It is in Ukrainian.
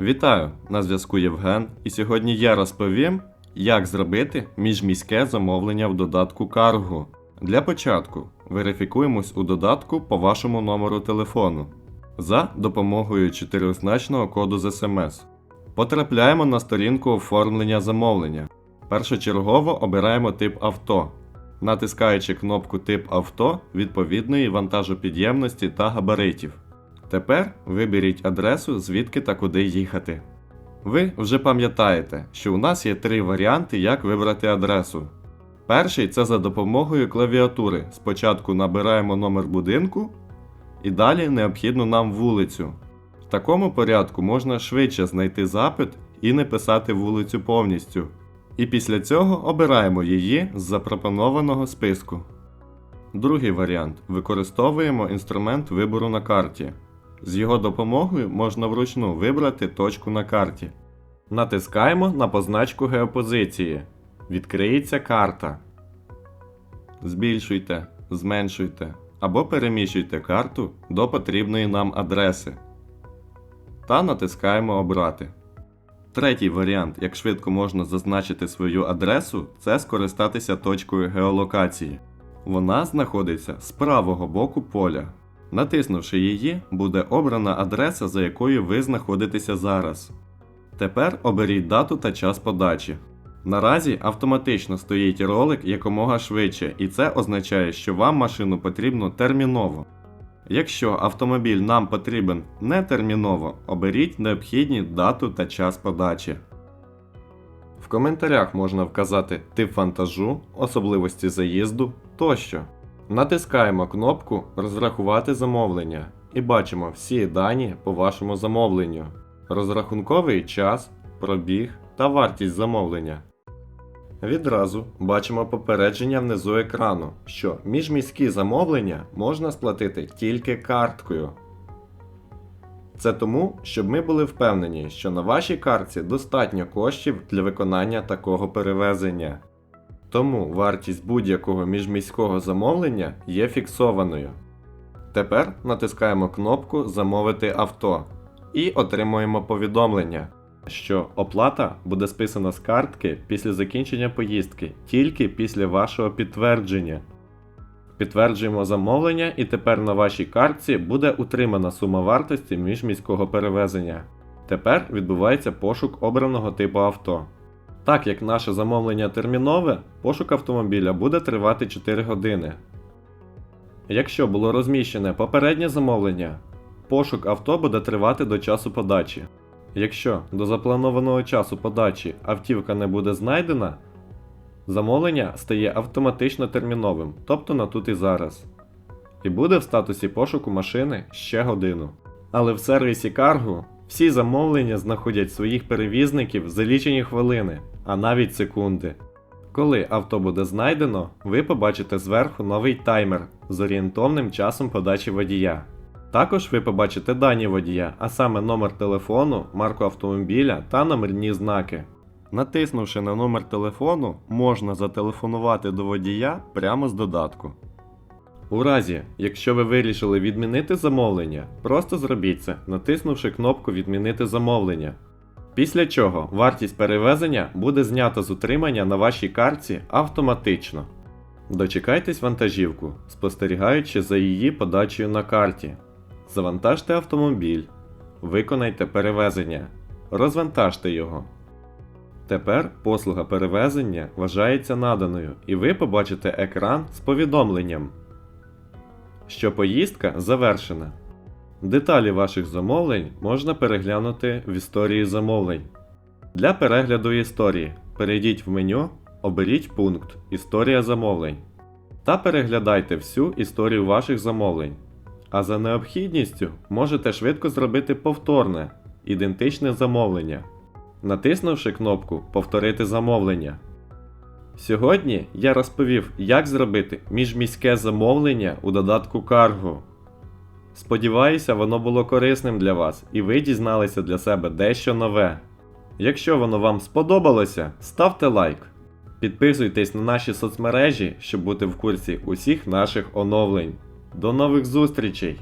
Вітаю! На зв'язку Євген, і сьогодні я розповім, як зробити міжміське замовлення в додатку Cargo. Для початку верифікуємось у додатку по вашому номеру телефону за допомогою чотиризначного коду з SMS. Потрапляємо на сторінку оформлення замовлення. Першочергово обираємо тип авто, натискаючи кнопку Тип авто відповідної вантажопідємності та габаритів. Тепер виберіть адресу, звідки та куди їхати. Ви вже пам'ятаєте, що у нас є три варіанти, як вибрати адресу. Перший це за допомогою клавіатури. Спочатку набираємо номер будинку і далі необхідну нам вулицю. В такому порядку можна швидше знайти запит і не писати вулицю повністю. І після цього обираємо її з запропонованого списку. Другий варіант використовуємо інструмент вибору на карті. З його допомогою можна вручну вибрати точку на карті. Натискаємо на позначку геопозиції. Відкриється карта. Збільшуйте, зменшуйте або переміщуйте карту до потрібної нам адреси. Та натискаємо Обрати. Третій варіант, як швидко можна зазначити свою адресу, це скористатися точкою геолокації. Вона знаходиться з правого боку поля. Натиснувши її, буде обрана адреса, за якою ви знаходитеся зараз. Тепер оберіть дату та час подачі. Наразі автоматично стоїть ролик якомога швидше, і це означає, що вам машину потрібно терміново. Якщо автомобіль нам потрібен не терміново, оберіть необхідні дату та час подачі. В коментарях можна вказати тип вантажу, особливості заїзду тощо. Натискаємо кнопку Розрахувати замовлення і бачимо всі дані по вашому замовленню, розрахунковий час, пробіг та вартість замовлення. Відразу бачимо попередження внизу екрану, що міжміські замовлення можна сплатити тільки карткою. Це тому, щоб ми були впевнені, що на вашій картці достатньо коштів для виконання такого перевезення. Тому вартість будь-якого міжміського замовлення є фіксованою. Тепер натискаємо кнопку Замовити авто і отримуємо повідомлення, що оплата буде списана з картки після закінчення поїздки тільки після вашого підтвердження. Підтверджуємо замовлення, і тепер на вашій картці буде утримана сума вартості міжміського перевезення. Тепер відбувається пошук обраного типу авто. Так як наше замовлення термінове, пошук автомобіля буде тривати 4 години. Якщо було розміщене попереднє замовлення, пошук авто буде тривати до часу подачі. Якщо до запланованого часу подачі автівка не буде знайдена, замовлення стає автоматично терміновим, тобто на тут і зараз. І буде в статусі пошуку машини ще годину. Але в сервісі Cargo всі замовлення знаходять своїх перевізників за лічені хвилини, а навіть секунди. Коли авто буде знайдено, ви побачите зверху новий таймер з орієнтовним часом подачі водія. Також ви побачите дані водія, а саме номер телефону, марку автомобіля та номерні знаки. Натиснувши на номер телефону, можна зателефонувати до водія прямо з додатку. У разі, якщо ви вирішили відмінити замовлення, просто зробіть це, натиснувши кнопку Відмінити замовлення. Після чого вартість перевезення буде знята з утримання на вашій картці автоматично. Дочекайтесь вантажівку, спостерігаючи за її подачею на карті. Завантажте автомобіль, виконайте перевезення, розвантажте його. Тепер послуга перевезення вважається наданою, і ви побачите екран з повідомленням, що поїздка завершена. Деталі ваших замовлень можна переглянути в історії замовлень. Для перегляду історії перейдіть в меню, оберіть пункт Історія замовлень та переглядайте всю історію ваших замовлень. А за необхідністю можете швидко зробити повторне, ідентичне замовлення, натиснувши кнопку Повторити замовлення. Сьогодні я розповів, як зробити міжміське замовлення у додатку Cargo. Сподіваюся, воно було корисним для вас і ви дізналися для себе дещо нове. Якщо воно вам сподобалося, ставте лайк. Підписуйтесь на наші соцмережі, щоб бути в курсі усіх наших оновлень. До нових зустрічей!